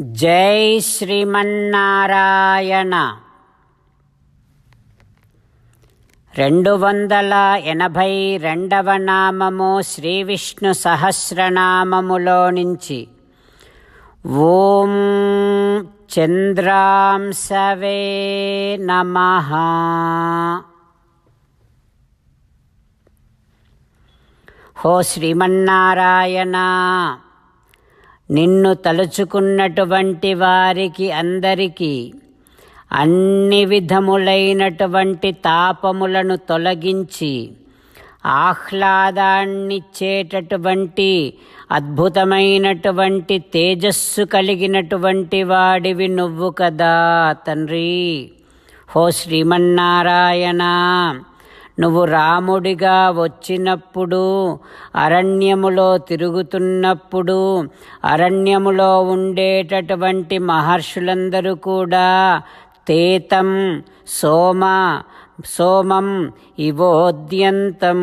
జై శ్రీమన్నారాయణ. రెండు వందల ఎనభై రెండవ నామము శ్రీ విష్ణు సహస్రనామములో నుంచి. ఓం చంద్రాంశవే నమ. హో శ్రీమన్నారాయణ. నిన్ను తలుచుకున్నటువంటి వారికి అందరికీ అన్ని విధములైనటువంటి తాపములను తొలగించి ఆహ్లాదాన్నిచ్చేటటువంటి అద్భుతమైనటువంటి తేజస్సు కలిగినటువంటి వాడివి నువ్వు కదా తండ్రి. హో శ్రీమన్నారాయణ. నువ్వు రాముడిగా వచ్చినప్పుడు అరణ్యములో తిరుగుతున్నప్పుడు అరణ్యములో ఉండేటటువంటి మహర్షులందరూ కూడా తేతం సోమ సోమం ఇవోద్యంతం.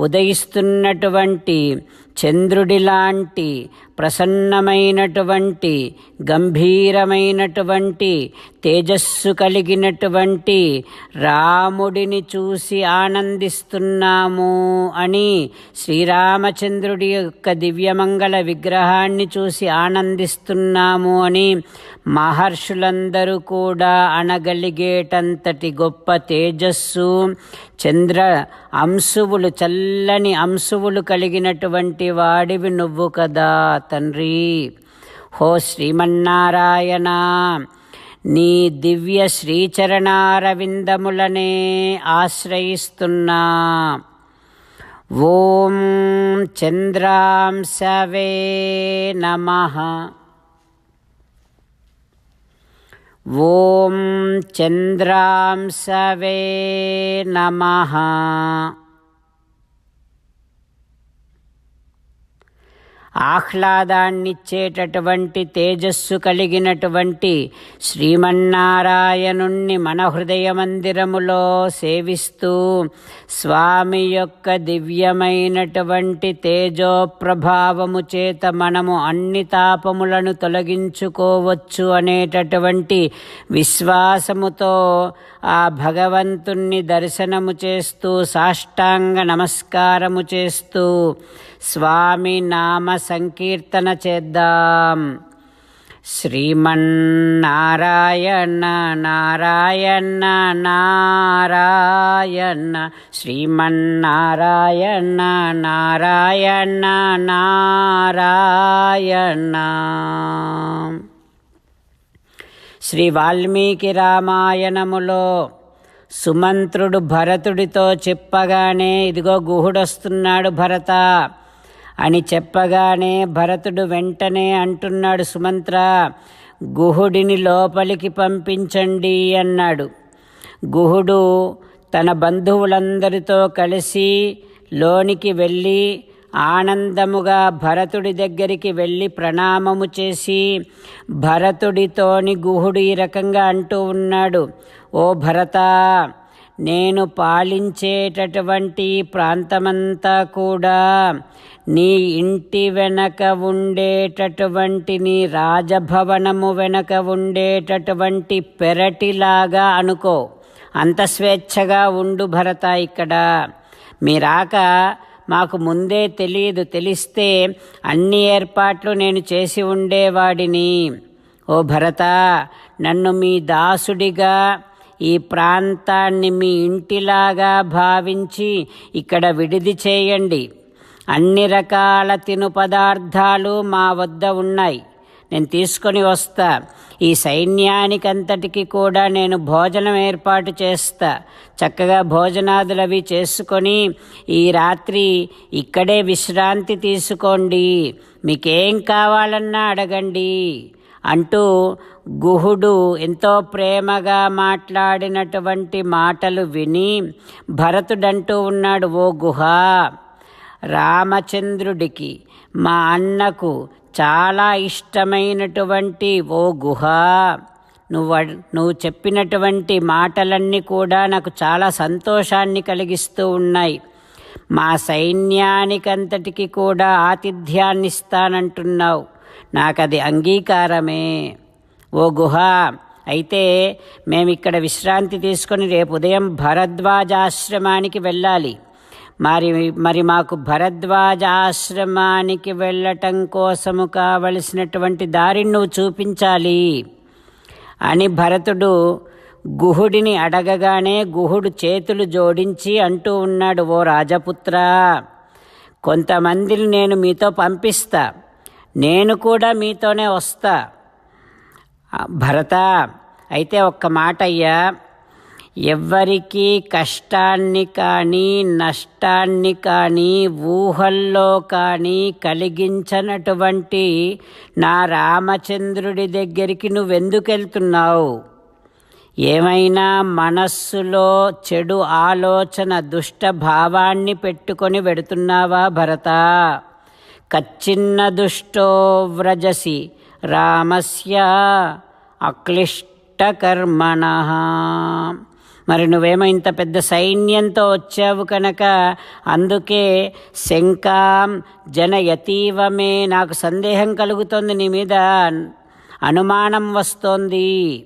ఉదయిస్తున్నటువంటి చంద్రుడిలాంటి ప్రసన్నమైనటువంటి గంభీరమైనటువంటి తేజస్సు కలిగినటువంటి రాముడిని చూసి ఆనందిస్తున్నాము అని శ్రీరామచంద్రుడి యొక్క దివ్యమంగళ విగ్రహాన్ని చూసి ఆనందిస్తున్నాము అని మహర్షులందరూ కూడా అనగలిగేటంతటి గొప్ప తేజస్సు చంద్ర అంశువులు చల్లని అంశువులు కలిగినటువంటి వాడివి నువ్వు కదా తండ్రి. హో శ్రీమన్నారాయణ నీ దివ్య శ్రీచరణారవిందములనే ఆశ్రయిస్తున్నా. ఓం చంద్రాంశవే నమః. ॐ चन्द्रांसवे नमः। ఆహ్లాదాన్నిచ్చేటటువంటి తేజస్సు కలిగినటువంటి శ్రీమన్నారాయణుణ్ణి మన హృదయ మందిరములో సేవిస్తూ స్వామి యొక్క దివ్యమైనటువంటి తేజో ప్రభావము చేత మనము అన్ని తాపములను తొలగించుకోవచ్చు అనేటటువంటి విశ్వాసముతో ఆ భగవంతుణ్ణి దర్శనము చేస్తూ సాష్టాంగ నమస్కారము చేస్తూ స్వామి నామ సంకీర్తన చేద్దాం. శ్రీమన్నారాయణ నారాయణ నారాయణ శ్రీమన్నారాయణ నారాయణ నారాయణ. శ్రీ వాల్మీకి రామాయణములో సుమంత్రుడు భరతుడితో చెప్పగానే ఇదిగో గుహుడొస్తున్నాడు భరత అని చెప్పగానే భరతుడు వెంటనే అంటున్నాడు సుమంత్ర గుహుడిని లోపలికి పంపించండి అన్నాడు. గుహుడు తన బంధువులందరితో కలిసి లోనికి వెళ్ళి ఆనందముగా భరతుడి దగ్గరికి వెళ్ళి ప్రణామము చేసి భరతుడితోని గుహుడు ఈ రకంగా అంటూ ఉన్నాడు ఓ భరత నేను పాలించేటటువంటి ప్రాంతమంతా కూడా నీ ఇంటి వెనక ఉండేటటువంటి నీ రాజభవనము వెనక ఉండేటటువంటి పెరటిలాగా అనుకో. అంత స్వేచ్ఛగా ఉండు భరత ఇక్కడ. మీరాక మాకు ముందే తెలియదు తెలిస్తే అన్ని ఏర్పాట్లు నేను చేసి ఉండేవాడిని. ఓ భరత నన్ను మీ దాసుడిగా ఈ ప్రాంతాన్ని మీ ఇంటిలాగా భావించి ఇక్కడ విడిది చేయండి. అన్ని రకాల తిను పదార్థాలు మా వద్ద ఉన్నాయి. నేను తీసుకొని వస్తా. ఈ సైన్యానికంతటికి కూడా నేను భోజనం ఏర్పాటు చేస్తా. చక్కగా భోజనాదులు అవి చేసుకొని ఈ రాత్రి ఇక్కడే విశ్రాంతి తీసుకోండి. మీకేం కావాలన్నా అడగండి. అంటూ గుహుడు ఎంతో ప్రేమగా మాట్లాడినటువంటి మాటలు విని భరతుడంటూ ఉన్నాడు ఓ గుహ రామచంద్రుడికి మా అన్నకు చాలా ఇష్టమైనటువంటి ఓ గుహ. నువ్వు నువ్వు చెప్పినటువంటి మాటలన్నీ కూడా నాకు చాలా సంతోషాన్ని కలిగిస్తూ ఉన్నాయి. మా సైన్యానికంతటికి కూడా ఆతిథ్యాన్ని ఇస్తానంటున్నావు నాకది అంగీకారమే. ఓ గుహ అయితే మేమిక్కడ విశ్రాంతి తీసుకొని రేపు ఉదయం భరద్వాజాశ్రమానికి వెళ్ళాలి. మరి మరి మాకు భరద్వాజ ఆశ్రమానికి వెళ్ళటం కోసము కావలసినటువంటి దారిని నువ్వు చూపించాలి. అని భరతుడు గుహుడిని అడగగానే గుహుడు చేతులు జోడించి అంటూ ఉన్నాడు ఓ రాజపుత్ర కొంతమందిని నేను మీతో పంపిస్తా. నేను కూడా మీతోనే వస్తా. భరత అయితే ఒక్క మాట అయ్యా ఎవ్వరికీ కష్టాన్ని కానీ నష్టాన్ని కానీ ఊహల్లో కానీ కలిగించనటువంటి నా రామచంద్రుడి దగ్గరికి నువ్వెందుకెళ్తున్నావు? ఏమైనా మనస్సులో చెడు ఆలోచన దుష్ట భావాన్ని పెట్టుకొని వెడుతున్నావా భరత? కచ్చిన్న దుష్టో వ్రజసి రామస్య అక్లిష్టకర్మణ. మరి నువ్వేమో ఇంత పెద్ద సైన్యంతో వచ్చావు కనుక అందుకే శంకాం జనయతీవమే నాకు సందేహం కలుగుతోంది నీ మీద అనుమానం వస్తోంది.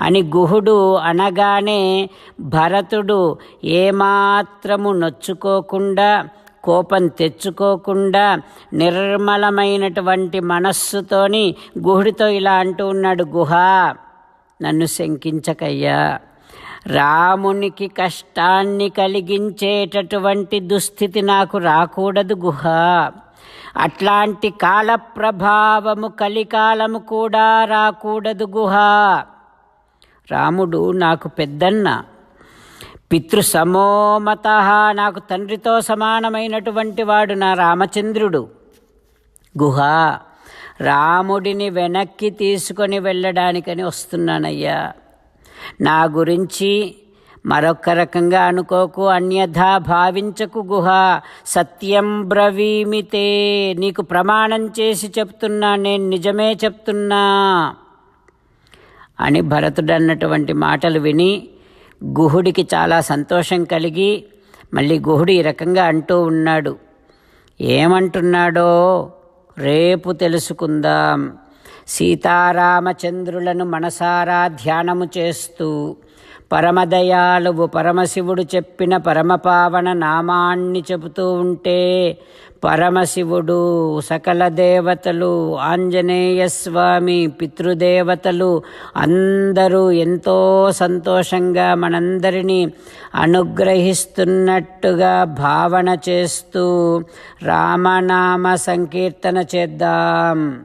అని గుహుడు అనగానే భరతుడు ఏమాత్రము నొచ్చుకోకుండా కోపం తెచ్చుకోకుండా నిర్మలమైనటువంటి మనస్సుతోని గుహుడితో ఇలా అంటూ ఉన్నాడు గుహ నన్ను శంకించకయ్యా. రామునికి కష్టాన్ని కలిగించేటటువంటి దుస్థితి నాకు రాకూడదు గుహ. అట్లాంటి కాల ప్రభావము కలికాలము కూడా రాకూడదు గుహ. రాముడు నాకు పెద్దన్న. పితృ సమోమత నాకు తండ్రితో సమానమైనటువంటి వాడు నా రామచంద్రుడు. గుహ. రాముడిని వెనక్కి తీసుకొని వెళ్ళడానికని వస్తున్నానయ్యా. నా గురించి మరొక రకంగా అనుకోకు అన్యథా భావించకు గుహ. సత్యం బ్రవీమితే నీకు ప్రమాణం చేసి చెప్తున్నా నేను నిజమే చెప్తున్నా. అని భరతుడు అన్నటువంటి మాటలు విని గుహుడికి చాలా సంతోషం కలిగి మళ్ళీ గుహుడు ఈ రకంగా అంటూ ఉన్నాడు. ఏమంటున్నాడో రేపు తెలుసుకుందాం. సీతారామచంద్రులను మనసారా ధ్యానము చేస్తూ పరమదయాలువు పరమశివుడు చెప్పిన పరమపావన నామాన్ని చెబుతూ ఉంటే పరమశివుడు సకల దేవతలు ఆంజనేయ స్వామి పితృదేవతలు అందరూ ఎంతో సంతోషంగా మనందరినీ అనుగ్రహిస్తున్నట్టుగా భావన చేస్తూ రామనామ సంకీర్తన చేద్దాం.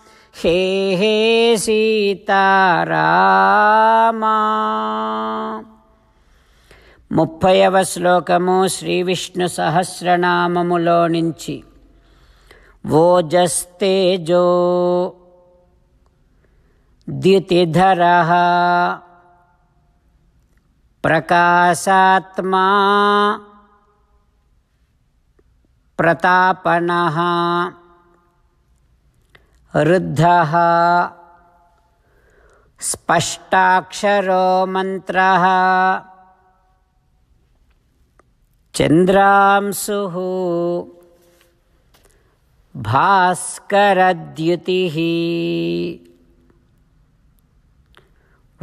హే హే సీతారామా. ముప్పైవ శ్లోకము శ్రీ విష్ణు సహస్రనామములో నుంచి. ఓజస్తేజో ద్యుతిధర. ప్రకాశాత్మా ప్రతాపన. रुद्धः स्पष्टाक्षरो मन्त्रः। चन्द्रांशुः भास्करद्युतिः।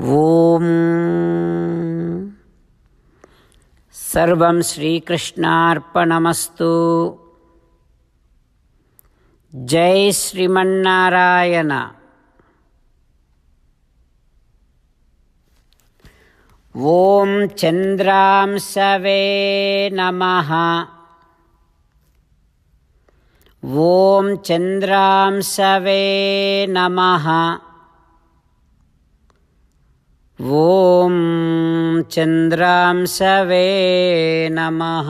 ॐ। सर्वं श्रीकृष्णार्पणमस्तु। जय श्रीमन्नारायण। ॐ चन्द्रांसवे नमः। ॐ चन्द्रांसवे नमः। ॐ चन्द्रांसवे नमः।